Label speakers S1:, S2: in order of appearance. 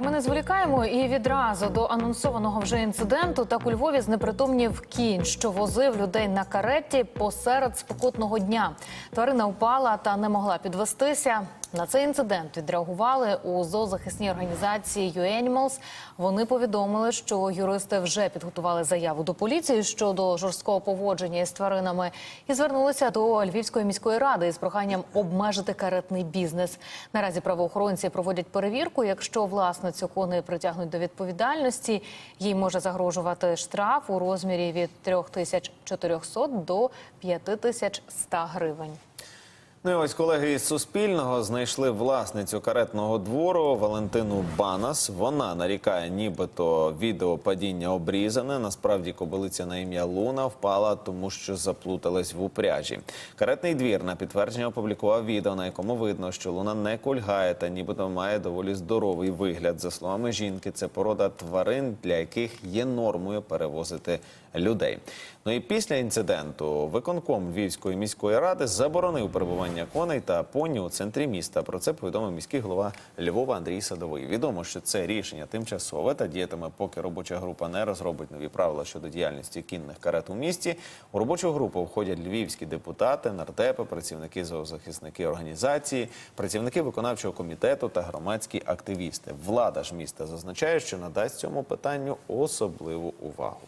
S1: Ми не зволікаємо і відразу до анонсованого вже інциденту. Так у Львові знепритомнів кінь, що возив людей на кареті посеред спокутного дня. Тварина впала та не могла підвестися. На цей інцидент відреагували у зоозахисній організації «UAnimals». Вони повідомили, що юристи вже підготували заяву до поліції щодо жорсткого поводження із тваринами і звернулися до Львівської міської ради із проханням обмежити каретний бізнес. Наразі правоохоронці проводять перевірку. Якщо власницю коней притягнуть до відповідальності, їй може загрожувати штраф у розмірі від 3400 до 5100 гривень.
S2: Ну і ось колеги із Суспільного знайшли власницю каретного двору Валентину Банас. Вона нарікає, нібито відео падіння обрізане. Насправді кобилиця на ім'я Луна впала, тому що заплуталась в упряжі. Каретний двір на підтвердження опублікував відео, на якому видно, що Луна не кульгає та нібито має доволі здоровий вигляд. За словами жінки, це порода тварин, для яких є нормою перевозити людей. Ну і після інциденту виконком Львівської міської ради заборонив перебування коней та поні у центрі міста. Про це повідомив міський голова Львова Андрій Садовий. Відомо, що це рішення тимчасове та діятиме, поки робоча група не розробить нові правила щодо діяльності кінних карет у місті. У робочу групу входять львівські депутати, нардепи, працівники зоозахисники організації, працівники виконавчого комітету та громадські активісти. Влада ж міста зазначає, що надасть цьому питанню особливу увагу.